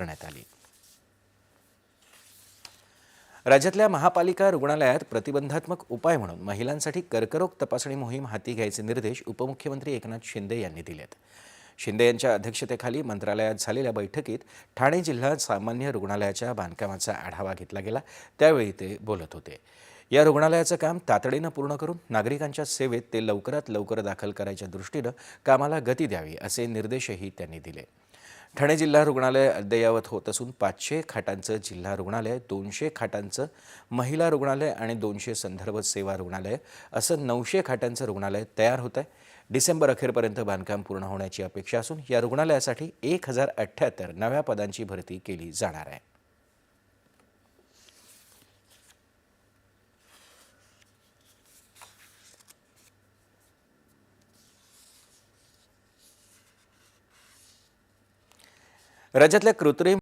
करण्यात आली. राज्यातल्या महापालिका रुग्णालयात प्रतिबंधात्मक उपाय म्हणून महिलांसाठी कर्करोग तपासणी मोहीम हाती घ्यायचे निर्देश उपमुख्यमंत्री एकनाथ शिंदे यांनी दिलेत. शिंदे यांच्या अध्यक्षतेखाली मंत्रालयात झालेल्या बैठकीत ठाणे जिल्हा सामान्य रुग्णालयाच्या बांधकामाचा आढावा घेतला गेला. त्यावेळी ते बोलत होते. या रुग्णालयाचं काम तातडीनं पूर्ण करून नागरिकांच्या सेवेत ते लवकरात लवकर दाखल करायच्या दृष्टीनं कामाला गती द्यावी असे निर्देशही त्यांनी दिले. ठाणे जिल्हा रुग्णालय अद्ययावत होत असून पाचशे खाटांचं जिल्हा रुग्णालय दोनशे खाटांचं महिला रुग्णालय आणि दोनशे संदर्भ सेवा रुग्णालय असं नऊशे खाटांचं रुग्णालय तयार होत आहे डिसेंबर अखेरपर्यंत बांधकाम पूर्ण होण्याची अपेक्षा असून या रुग्णालयासाठी एक हजार अठ्ठ्याहत्तर नव्या पदांची भरती केली जाणार आहे. राज्यातल्या कृत्रिम